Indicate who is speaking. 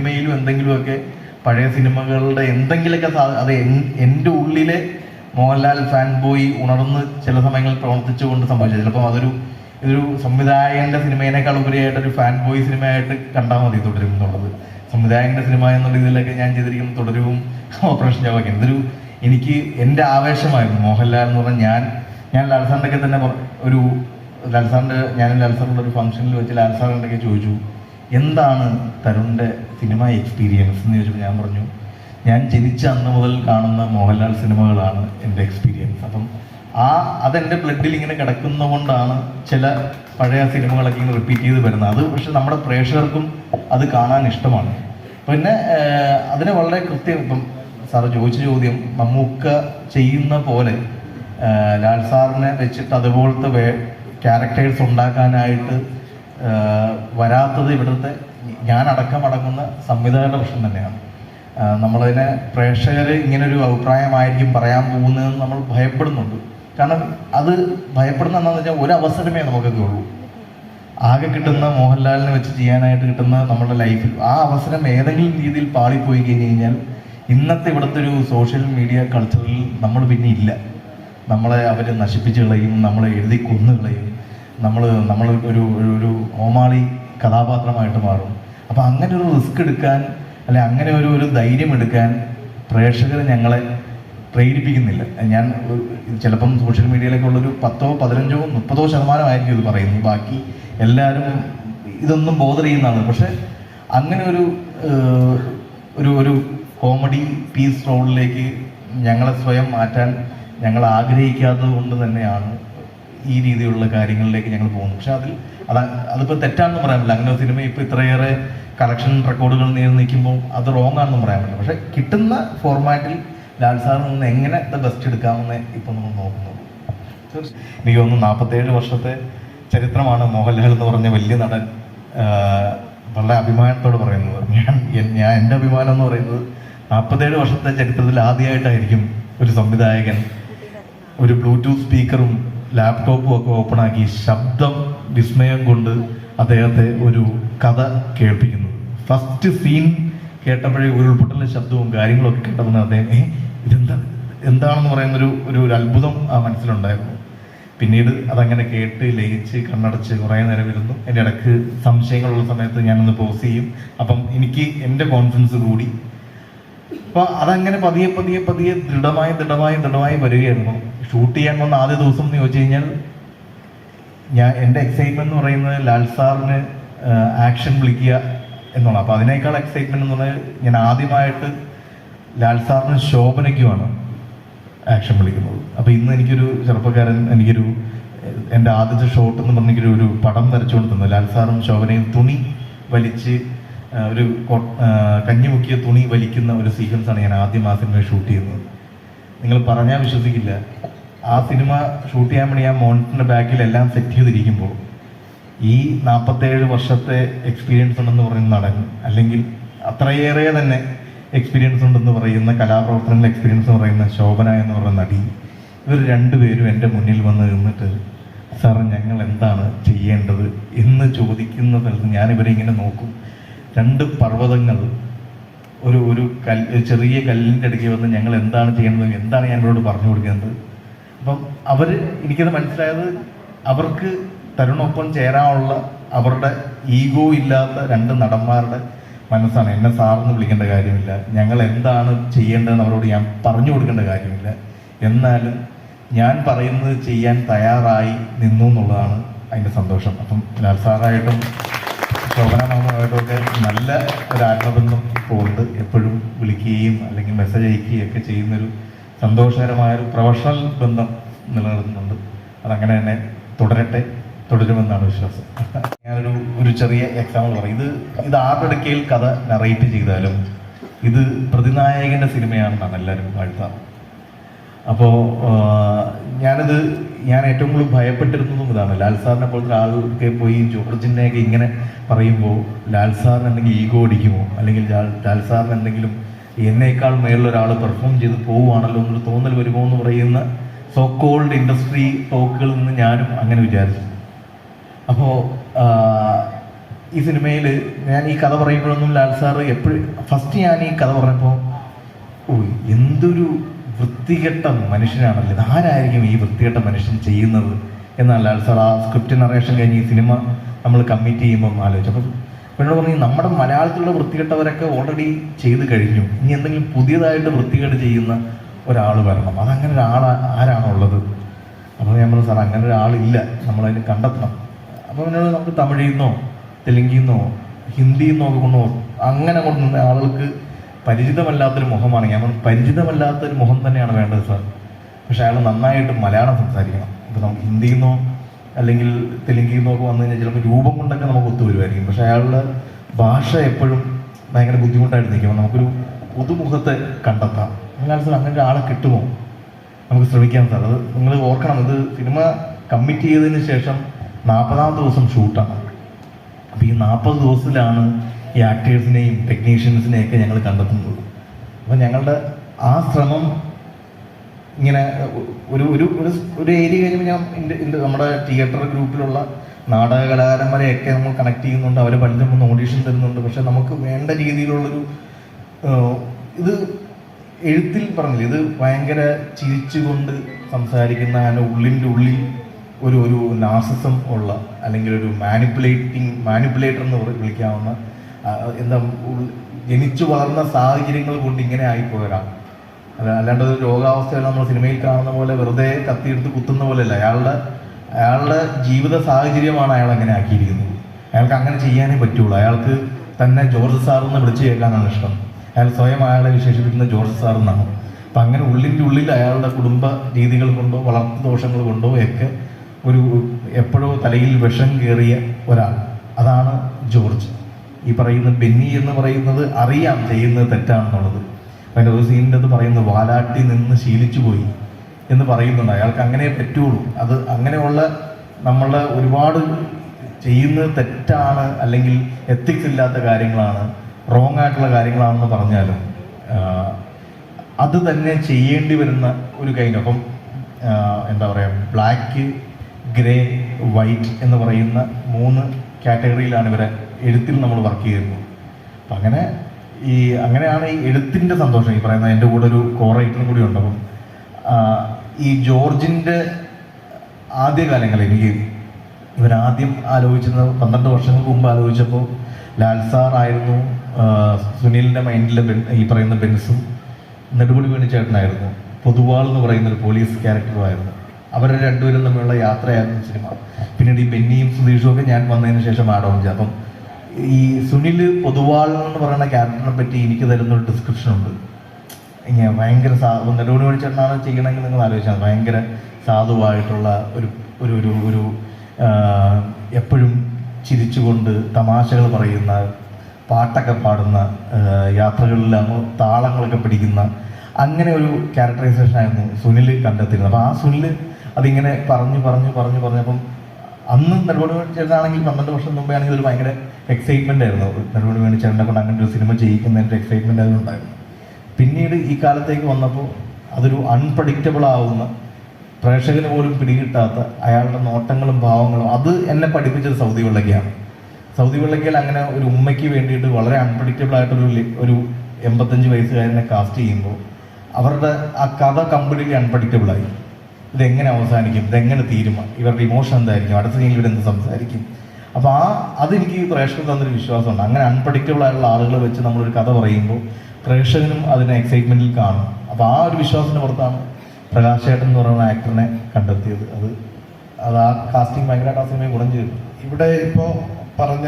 Speaker 1: സിനിമയിലും എന്തെങ്കിലുമൊക്കെ പഴയ സിനിമകളുടെ എന്തെങ്കിലുമൊക്കെ അത് എന്റെ ഉള്ളിലെ മോഹൻലാൽ ഫാൻ ബോയ് ഉണർന്ന് ചില സമയങ്ങളിൽ പ്രവർത്തിച്ചുകൊണ്ട് സംഭവിച്ചത് ചിലപ്പോൾ അതൊരു ഇതൊരു സംവിധായകന്റെ സിനിമയേക്കാൾ ഉപരിയായിട്ട് ഒരു ഫാൻ ബോയ് സിനിമയായിട്ട് കണ്ടാൽ മതി തുടരും എന്നുള്ളത്. സംവിധായകന്റെ സിനിമ എന്നുള്ള ഇതിലൊക്കെ ഞാൻ ചെയ്തിരിക്കുന്ന തുടരവും ഓപ്പറേഷൻ ജവാക്കി ഇതൊരു എനിക്ക് എന്റെ ആവേശമായിരുന്നു. മോഹൻലാൽ എന്ന് പറഞ്ഞാൽ ഞാൻ ഞാൻ ലാൽസാറിന്റെ ഒക്കെ തന്നെ ഒരു ലാൽസാറിന്റെ ഞാൻ ലാൽസാറിന്റെ ഒരു ഫംഗ്ഷനിൽ വെച്ച് ലാൽസാറിന്റെ ഒക്കെ ചോദിച്ചു. എന്താണ് തരുണിന്റെ സിനിമ എക്സ്പീരിയൻസ് എന്ന് ചോദിച്ചപ്പോൾ ഞാൻ പറഞ്ഞു ഞാൻ ജനിച്ച അന്ന് മുതൽ കാണുന്ന മോഹൻലാൽ സിനിമകളാണ് എന്റെ എക്സ്പീരിയൻസ് അപ്പം ആ അതെന്റെ ബ്ലഡിൽ ഇങ്ങനെ കിടക്കുന്നതുകൊണ്ടാണ് ചില പഴയ സിനിമകളൊക്കെ ഇങ്ങനെ റിപ്പീറ്റ് ചെയ്ത് വരുന്നത്. അത് പക്ഷെ നമ്മുടെ പ്രേക്ഷകർക്കും അത് കാണാൻ ഇഷ്ടമാണ്. പിന്നെ അതിന് വളരെ കൃത്യം ഇപ്പം സാറ് ചോദിച്ച ചോദ്യം മമ്മൂക്ക ചെയ്യുന്ന പോലെ ലാൽ സാറിനെ വെച്ചിട്ട് അതുപോലത്തെ വേ ക്യാരക്ടേഴ്സ് ഉണ്ടാക്കാനായിട്ട് വരാത്തത് ഇവിടുത്തെ അടക്കം അടങ്ങുന്ന സംവിധായകരുടെ പ്രശ്നം തന്നെയാണ്. നമ്മളതിനെ പ്രേക്ഷകർ ഇങ്ങനൊരു അഭിപ്രായമായിരിക്കും പറയാൻ പോകുന്നതെന്ന് നമ്മൾ ഭയപ്പെടുന്നുണ്ട്. കാരണം അത് ഭയപ്പെടുന്ന എന്താണെന്ന് വെച്ചാൽ ഒരു അവസരമേ നമുക്കൊക്കെ ഉള്ളൂ. ആകെ കിട്ടുന്ന മോഹൻലാലിനെ വെച്ച് ചെയ്യാനായിട്ട് കിട്ടുന്ന നമ്മുടെ ലൈഫിൽ. ആ അവസരം ഏതെങ്കിലും രീതിയിൽ പാളിപ്പോയി കഴിഞ്ഞ് കഴിഞ്ഞാൽ ഇന്നത്തെ ഇവിടുത്തെ ഒരു സോഷ്യൽ മീഡിയ കൾച്ചറിൽ നമ്മൾ പിന്നെ ഇല്ല. നമ്മളെ അവർ നശിപ്പിച്ച് കളയും നമ്മളെ എഴുതി കൊന്നു കളയും. നമ്മൾ നമ്മൾ ഒരു ഒരു- ഓമാളി കഥാപാത്രമായിട്ട് മാറും. അപ്പം അങ്ങനെ ഒരു റിസ്ക് എടുക്കാൻ അല്ലെ അങ്ങനെ ഒരു ഒരു ധൈര്യം എടുക്കാൻ പ്രേക്ഷകർ ഞങ്ങളെ പ്രേരിപ്പിക്കുന്നില്ല. ഞാൻ ചിലപ്പം സോഷ്യൽ മീഡിയയിലൊക്കെ ഉള്ളൊരു പത്തോ പതിനഞ്ചോ മുപ്പതോ ശതമാനമായിരിക്കും ഇത് പറയുന്നത്. ബാക്കി എല്ലാവരും ഇതൊന്നും ബോധർ ചെയ്യുന്നതാണ്. പക്ഷെ അങ്ങനെ ഒരു ഒരു ഒരു കോമഡി പീസ് റോളിലേക്ക് ഞങ്ങളെ സ്വയം മാറ്റാൻ ഞങ്ങൾ ആഗ്രഹിക്കാത്തത് കൊണ്ട് തന്നെയാണ് ഈ രീതിയിലുള്ള കാര്യങ്ങളിലേക്ക് ഞങ്ങൾ പോകുന്നു. പക്ഷെ അതിൽ അത് അതിപ്പോൾ തെറ്റാണെന്ന് പറയാൻ പറ്റില്ല. അങ്ങനെ സിനിമ ഇപ്പോൾ ഇത്രയേറെ കളക്ഷൻ റെക്കോർഡുകൾ നേരി നിൽക്കുമ്പോൾ അത് റോങ് ആണെന്ന് പറയാൻ പറ്റില്ല. പക്ഷെ കിട്ടുന്ന ഫോർമാറ്റിൽ ലാൽ സാറിൽ നിന്ന് എങ്ങനെ ദ ബെസ്റ്റ് എടുക്കാമെന്ന് ഇപ്പം നമ്മൾ നോക്കുന്നു. എനിക്ക് തോന്നുന്നു നാൽപ്പത്തേഴ് വർഷത്തെ ചരിത്രമാണ് മോഹൻലാൽ എന്ന് പറഞ്ഞ വലിയ നടൻ വളരെ അഭിമാനത്തോട് പറയുന്നത്. ഞാൻ ഞാൻ എന്റെ അഭിമാനം എന്ന് പറയുന്നത് നാൽപ്പത്തേഴ് വർഷത്തെ ചരിത്രത്തിൽ ആദ്യമായിട്ടായിരിക്കും ഒരു സംവിധായകൻ ഒരു ബ്ലൂടൂത്ത് സ്പീക്കറും ലാപ്ടോപ്പും ഒക്കെ ഓപ്പണാക്കി ശബ്ദം വിസ്മയം കൊണ്ട് അദ്ദേഹത്തെ ഒരു കഥ കേൾപ്പിക്കുന്നു. ഫസ്റ്റ് സീൻ കേട്ടപ്പോഴേ ഉരുൾപൊട്ടലിന്റെ ശബ്ദവും കാര്യങ്ങളൊക്കെ കേട്ടപ്പോൾ അദ്ദേഹം ഏ ഇതെന്താ? എന്താണെന്ന് പറയുന്നൊരു ഒരു ഒരു അത്ഭുതം ആ മനസ്സിലുണ്ടായിരുന്നു. പിന്നീട് അതങ്ങനെ കേട്ട് ലയിച്ച് കണ്ണടച്ച് കുറേ നേരം ഇരുന്നു. എന്റെ ഇടയ്ക്ക് സംശയങ്ങളുള്ള സമയത്ത് ഞാനൊന്ന് പോസ് ചെയ്യും. അപ്പം എനിക്ക് എന്റെ കോൺഫിഡൻസ് കൂടി അപ്പൊ അതങ്ങനെ പതിയെ പതിയെ പതിയെ ദൃഢമായി ദൃഢമായി ദൃഢമായി വരികയായിരുന്നു. ഷൂട്ട് ചെയ്യാൻ വന്ന ആദ്യ ദിവസം എന്ന് ചോദിച്ചു കഴിഞ്ഞാൽ ഞാൻ എന്റെ എക്സൈറ്റ്മെന്റ് എന്ന് പറയുന്നത് ലാൽ സാറിന് ആക്ഷൻ വിളിക്കുക എന്നുള്ള അപ്പോൾ അതിനേക്കാൾ എക്സൈറ്റ്മെന്റ് എന്ന് പറഞ്ഞാൽ ഞാൻ ആദ്യമായിട്ട് ലാൽ സാറിന് ശോഭനയ്ക്കുമാണ് ആക്ഷൻ വിളിക്കുന്നത്. അപ്പോൾ ഇന്ന് എനിക്കൊരു ചെറുപ്പക്കാരൻ എനിക്കൊരു എന്റെ ആദ്യത്തെ ഷോട്ട് എന്ന് പറഞ്ഞെങ്കിൽ ഒരു പടം വരച്ചുകൊണ്ട് തന്നു ലാൽ സാറും ശോഭനയും തുണി വലിച്ച് ഒരു കഞ്ഞി മുക്കിയ തുണി വലിക്കുന്ന ഒരു സീക്വൻസ് ആണ് ഞാൻ ആദ്യം ആ സിനിമ ഷൂട്ട് ചെയ്യുന്നത്. നിങ്ങൾ പറഞ്ഞാൽ വിശ്വസിക്കില്ല. ആ സിനിമ ഷൂട്ട് ചെയ്യാൻ വേണ്ടി ഞാൻ മോണിറ്ററിന്റെ ബാക്കിൽ എല്ലാം സെറ്റ് ചെയ്തിരിക്കുമ്പോൾ ഈ നാൽപ്പത്തേഴ് വർഷത്തെ എക്സ്പീരിയൻസ് ഉണ്ടെന്ന് പറയുന്ന നടൻ അല്ലെങ്കിൽ അത്രയേറെ തന്നെ എക്സ്പീരിയൻസ് ഉണ്ടെന്ന് പറയുന്ന കലാപ്രവർത്തനങ്ങൾ എക്സ്പീരിയൻസ് എന്ന് പറയുന്ന ശോഭന എന്ന് പറയുന്ന നടി ഇവർ രണ്ടുപേരും എന്റെ മുന്നിൽ വന്ന് നിന്നിട്ട് സാർ ഞങ്ങൾ എന്താണ് ചെയ്യേണ്ടത്? എന്ന് ചോദിക്കുന്ന സ്ഥലത്ത് ഞാനിവരെ ഇങ്ങനെ നോക്കും. രണ്ട് പർവതങ്ങൾ ഒരു ഒരു കൽ ചെറിയ കല്ലിന്റെ അടുക്കി വന്ന് ഞങ്ങൾ എന്താണ് ചെയ്യേണ്ടത് എന്താണ് ഞാൻ ഇവരോട് പറഞ്ഞു കൊടുക്കേണ്ടത്? അപ്പം അവർ എനിക്കത് മനസ്സിലായത് അവർക്ക് തരുണൊപ്പം ചേരാനുള്ള അവരുടെ ഈഗോ ഇല്ലാത്ത രണ്ട് നടന്മാരുടെ മനസ്സാണ്. എന്നെ സാറെന്ന് വിളിക്കേണ്ട കാര്യമില്ല. ഞങ്ങൾ എന്താണ് ചെയ്യേണ്ടതെന്ന് അവരോട് ഞാൻ പറഞ്ഞു കൊടുക്കേണ്ട കാര്യമില്ല. എന്നാൽ ഞാൻ പറയുന്നത് ചെയ്യാൻ തയ്യാറായി നിന്നു എന്നുള്ളതാണ് അതിന്റെ സന്തോഷം. അപ്പം ലാൽ സാറായിട്ടും ശോഭന മാമമായിട്ടൊക്കെ നല്ല ഒരു ആത്മബന്ധം പോകുന്നുണ്ട് എപ്പോഴും വിളിക്കുകയും അല്ലെങ്കിൽ മെസ്സേജ് അയക്കുകയും ഒക്കെ ചെയ്യുന്നൊരു സന്തോഷകരമായ ഒരു പ്രൊഫഷണൽ ബന്ധം നിലനിർത്തുന്നുണ്ട്. അതങ്ങനെ തന്നെ തുടരട്ടെ തുടരുമെന്നാണ് വിശ്വാസം. ഞാനൊരു ഒരു ചെറിയ എക്സാമ്പിൾ പറയും. ഇത് ഇത് ആരുടെക്കയിൽ കഥ നറേറ്റ് ചെയ്താലും ഇത് പ്രതിനായകന്റെ സിനിമയാണെന്നാണ് എല്ലാവരും വാഴ്ത്താറ്. അപ്പോൾ ഞാനിത് ഞാൻ ഏറ്റവും കൂടുതൽ ഭയപ്പെട്ടിരുന്നതും ഇതാണ്. ലാൽ സാറിനെ പോലത്തെ ആൾക്ക് പോയി ജോർജിനെയൊക്കെ ഇങ്ങനെ പറയുമ്പോൾ ലാൽ സാറിന് എന്തെങ്കിലും ഈഗോ അടിക്കുമോ? അല്ലെങ്കിൽ ലാൽ- സാറിന് എന്തെങ്കിലും എന്നേക്കാൾ മേളിൽ ഒരാൾ പെർഫോം ചെയ്ത് പോവുകയാണല്ലോ എന്നൊരു തോന്നൽ വരുമോ എന്ന് പറയുന്ന സോ കോൾഡ് ഇൻഡസ്ട്രി ടോക്കുകളിൽ നിന്ന് ഞാനും അങ്ങനെ വിചാരിച്ചു. അപ്പോൾ ഈ സിനിമയിൽ ഞാൻ ഈ കഥ പറയുമ്പോഴൊന്നും ലാൽ സാറ് എപ്പോഴും ഫസ്റ്റ് ഞാൻ ഈ കഥ പറഞ്ഞപ്പോൾ ഓ എന്തൊരു വൃത്തികെട്ട മനുഷ്യനാണല്ലോ. ഇത് ആരായിരിക്കും ഈ വൃത്തികെട്ട മനുഷ്യൻ ചെയ്യുന്നത്? എന്നല്ല സാർ ആ സ്ക്രിപ്റ്റ് നറേഷൻ കഴിഞ്ഞ് ഈ സിനിമ നമ്മൾ കമ്മിറ്റ് ചെയ്യുമ്പം ആലോചിച്ചു. അപ്പം എന്നോട് പറഞ്ഞു നമ്മുടെ മലയാളത്തിലുള്ള വൃത്തികെട്ടവരൊക്കെ ഓൾറെഡി ചെയ്ത് കഴിഞ്ഞു. ഇനി എന്തെങ്കിലും പുതിയതായിട്ട് വൃത്തികേട് ചെയ്യുന്ന ഒരാൾ വരണം. അതങ്ങനെ ഒരാൾ ആരാണോ ഉള്ളത്? അപ്പോൾ ഞാൻ പറഞ്ഞു സാർ അങ്ങനെ ഒരാളില്ല. നമ്മളതിന് കണ്ടെത്തണം. അപ്പോൾ പിന്നെ നമുക്ക് തമിഴിൽ നിന്നോ തെലുങ്കിൽ നിന്നോ ഹിന്ദിയിൽ നിന്നോ കൊണ്ടുപോകും അങ്ങനെ കൊണ്ടുവന്ന ആളുകൾക്ക് പരിചിതമല്ലാത്തൊരു മുഖമാണ്. ഞാൻ പറഞ്ഞു പരിചിതമല്ലാത്തൊരു മുഖം തന്നെയാണ് വേണ്ടത് സാർ. പക്ഷെ അയാൾ നന്നായിട്ട് മലയാളം സംസാരിക്കണം. ഇപ്പോൾ നമുക്ക് ഹിന്ദിയിൽ നിന്നോ അല്ലെങ്കിൽ തെലുങ്കിൽ നിന്നോ ഒക്കെ വന്നു കഴിഞ്ഞാൽ ചിലപ്പോൾ രൂപം കൊണ്ടൊക്കെ നമുക്ക് ഒത്തുവരുമായിരിക്കും പക്ഷെ അയാളുടെ ഭാഷ എപ്പോഴും ഭയങ്കര ബുദ്ധിമുട്ടായിട്ട് നിൽക്കുമ്പോൾ നമുക്കൊരു പുതുമുഖത്തെ കണ്ടെത്താം. അങ്ങനെ സാർ അങ്ങനെ ഒരാളെ കിട്ടുമോ? നമുക്ക് ശ്രമിക്കാം സാർ. അത് നിങ്ങൾ ഓർക്കണം ഇത് സിനിമ കമ്മിറ്റ് ചെയ്തതിന് ശേഷം നാൽപ്പതാം ദിവസം ഷൂട്ടാണ്. അപ്പോൾ ഈ നാൽപ്പത് ദിവസത്തിലാണ് ഈ ആക്ടേഴ്സിനെയും ടെക്നീഷ്യൻസിനെയും ഒക്കെ ഞങ്ങൾ കണ്ടെത്തുന്നുള്ളൂ. അപ്പം ഞങ്ങളുടെ ആ ശ്രമം ഇങ്ങനെ ഒരു ഒരു ഒരു ഏരിയ കഴിയുമ്പോൾ ഞാൻ നമ്മുടെ തിയേറ്റർ ഗ്രൂപ്പിലുള്ള നാടക കലാകാരന്മാരെയൊക്കെ നമ്മൾ കണക്ട് ചെയ്യുന്നുണ്ട്. അവരെ പലരും ഒന്ന് ഓഡീഷൻ തരുന്നുണ്ട്. പക്ഷെ നമുക്ക് വേണ്ട രീതിയിലുള്ളൊരു ഇത് എഴുത്തിൽ പറഞ്ഞില്ല? ഇത് ഭയങ്കര ചിരിച്ചുകൊണ്ട് സംസാരിക്കുന്ന അതിന്റെ ഉള്ളിന്റെ ഉള്ളിൽ ഒരു ഒരു നാർസിസം ഉള്ള അല്ലെങ്കിൽ ഒരു മാനിപ്പുലേറ്റിംഗ് മാനിപ്പുലേറ്റർ എന്ന് വിളിക്കാവുന്ന എന്താ ജനിച്ചു വളർന്ന സാഹചര്യങ്ങൾ കൊണ്ട് ഇങ്ങനെ ആയിപ്പോരാ അല്ല അല്ലാണ്ട് ഒരു രോഗാവസ്ഥയിൽ നമ്മൾ സിനിമയിൽ കാണുന്ന പോലെ വെറുതെ കത്തിയെടുത്ത് കുത്തുന്ന പോലെയല്ല. അയാളുടെ അയാളുടെ ജീവിത സാഹചര്യമാണ് അയാൾ അങ്ങനെ ആക്കിയിരിക്കുന്നത്. അയാൾക്ക് അങ്ങനെ ചെയ്യാനേ പറ്റുള്ളൂ. അയാൾക്ക് തന്നെ ജോർജ് എന്ന് വിളിച്ചു കേൾക്കാനാണ് ഇഷ്ടം. അയാൾ സ്വയം അയാളെ വിശേഷിപ്പിക്കുന്ന ജോർജ് സാർ എന്നാണ്. അപ്പം അങ്ങനെ ഉള്ളിന്റെ ഉള്ളിൽ അയാളുടെ കുടുംബ രീതികൾ കൊണ്ടോ വളർത്തു ദോഷങ്ങൾ കൊണ്ടോ ഒക്കെ ഒരു എപ്പോഴോ തലയിൽ വിഷം കയറിയ ഒരാൾ. അതാണ് ജോർജ്. ഈ പറയുന്ന ബെന്നി എന്ന് പറയുന്നത് അറിയാം ചെയ്യുന്നത് തെറ്റാണെന്നുള്ളത്. അതിന്റെ ഒരു സീനിന്റെ അത് പറയുന്നത് വാലാട്ടി നിന്ന് ശീലിച്ചു പോയി എന്ന് പറയുന്നുണ്ട്. അയാൾക്ക് അങ്ങനെ പറ്റുള്ളൂ. അത് അങ്ങനെയുള്ള നമ്മൾ ഒരുപാട് ചെയ്യുന്നത് തെറ്റാണ് അല്ലെങ്കിൽ എത്തിക്സ് ഇല്ലാത്ത കാര്യങ്ങളാണ് റോങ് ആയിട്ടുള്ള കാര്യങ്ങളാണെന്ന് പറഞ്ഞാലും അത് തന്നെ ചെയ്യേണ്ടി വരുന്ന ഒരു കൈനൊപ്പം എന്താ പറയുക ബ്ലാക്ക് ഗ്രേ വൈറ്റ് എന്ന് പറയുന്ന മൂന്ന് കാറ്റഗറിയിലാണ് ഇവരെ എഴുത്തിൽ നമ്മൾ വർക്ക് ചെയ്യുന്നു. അപ്പം അങ്ങനെ ഈ അങ്ങനെയാണ് ഈ എഴുത്തിന്റെ സന്തോഷം. ഈ പറയുന്ന എന്റെ കൂടെ ഒരു കോ റൈറ്ററും കൂടി ഉണ്ട്. അപ്പം ഈ ജോർജിന്റെ ആദ്യകാലങ്ങളിൽ എനിക്ക് ഇവരാദ്യം ആലോചിച്ചത് പന്ത്രണ്ട് വർഷങ്ങൾക്ക് മുമ്പ് ആലോചിച്ചപ്പോൾ ലാൽ സാർ ആയിരുന്നു സുനിലിന്റെ മൈൻഡിലെ ഈ പറയുന്ന ബെൻസും നെടുപൊടി വേണിച്ചേട്ടനായിരുന്നു. പൊതുവാൾ എന്ന് പറയുന്ന ഒരു പോലീസ് ക്യാരക്ടറുമായിരുന്നു അവരെ രണ്ടുപേരും തമ്മിലുള്ള യാത്രയായിരുന്നു സിനിമ. പിന്നീട് ഈ ബെന്നിയും സുധീഷും ഒക്കെ ഞാൻ വന്നതിന് ശേഷം ഓൺ അപ്പം ഈ സുനിൽ പൊതുവാൾ എന്ന് പറയുന്ന ക്യാരക്ടറിനെ പറ്റി എനിക്ക് തരുന്ന ഒരു ഡിസ്ക്രിപ്ഷൻ ഉണ്ട് ഇങ്ങനെ ഭയങ്കര സാ നെടുമുടി വേണു ചേട്ടനാണ് ചെയ്യണമെങ്കിൽ നിങ്ങൾ ആലോചിച്ചാൽ. ഭയങ്കര സാധുവായിട്ടുള്ള ഒരു ഒരു ഒരു ഒരു എപ്പോഴും ചിരിച്ചുകൊണ്ട് തമാശകൾ പറയുന്ന പാട്ടൊക്കെ പാടുന്ന യാത്രകളിൽ താളങ്ങളൊക്കെ പിടിക്കുന്ന അങ്ങനെ ഒരു ക്യാരക്ടറൈസേഷൻ ആയിരുന്നു സുനിൽ കണ്ടെത്തിയിരുന്നത് അപ്പോൾ ആ സുനിൽ അതിങ്ങനെ പറഞ്ഞു പറഞ്ഞു പറഞ്ഞു പറഞ്ഞപ്പം അന്ന് നെടുമുടി ചേർന്നാണെങ്കിൽ പന്ത്രണ്ട് വർഷം മുമ്പേ ആണെങ്കിൽ ഒരു ഭയങ്കര എക്സൈറ്റ്മെന്റ് ആയിരുന്നു. നെടുമുടി വേണിച്ചേട്ടനെ കൊണ്ട് അങ്ങനെ ഒരു സിനിമ ചെയ്യിക്കുന്നതിന്റെ എക്സൈറ്റ്മെന്റ് അതിലുണ്ടായിരുന്നു പിന്നീട് ഈ കാലത്തേക്ക് വന്നപ്പോൾ അതൊരു അൺപ്രഡിക്റ്റബിൾ ആവുന്ന പ്രേക്ഷകന് പോലും പിടികിട്ടാത്ത അയാളുടെ നോട്ടങ്ങളും ഭാവങ്ങളും അത് എന്നെ പഠിപ്പിച്ചത് സൗദി വെള്ളക്കയാണ് സൗദി വെള്ളക്കയിൽ അങ്ങനെ ഒരു ഉമ്മയ്ക്ക് വേണ്ടിയിട്ട് വളരെ അൺപ്രഡിക്റ്റബിൾ ആയിട്ടൊരു ഒരു എൺപത്തഞ്ച് വയസ്സുകാരനെ കാസ്റ്റ് ചെയ്യുമ്പോൾ അവരുടെ ആ കഥ കംപ്ലീറ്റ്ലി അൺപ്രഡിക്റ്റബിൾ ആയി. ഇതെങ്ങനെ അവസാനിക്കും? ഇതെങ്ങനെ തീരുമാ? ഇവരുടെ ഇമോഷൻ എന്തായിരിക്കും? അടുത്ത സീനിൽ ഇവരെന്ത് സംസാരിക്കും? അപ്പോൾ ആ അതെനിക്ക് പ്രേക്ഷകർ തന്നൊരു വിശ്വാസമുണ്ട്. അങ്ങനെ അൺപ്രഡിക്റ്റബിൾ ആയിട്ടുള്ള ആളുകളെ വെച്ച് നമ്മളൊരു കഥ പറയുമ്പോൾ പ്രേക്ഷകനും അതിനെ എക്സൈറ്റ്മെന്റിൽ കാണും. അപ്പോൾ ആ ഒരു വിശ്വാസത്തിന് പുറത്താണ് പ്രകാശ് ചേട്ടൻ എന്ന് പറയുന്ന ആക്ടറിനെ കണ്ടെത്തിയത്. അത് അത് ആ കാസ്റ്റിംഗ് ഭയങ്കരമായിട്ട് ആ സിനിമയെ ഗുണം ചെയ്തു.
Speaker 2: ഇവിടെ ഇപ്പോൾ പറഞ്ഞ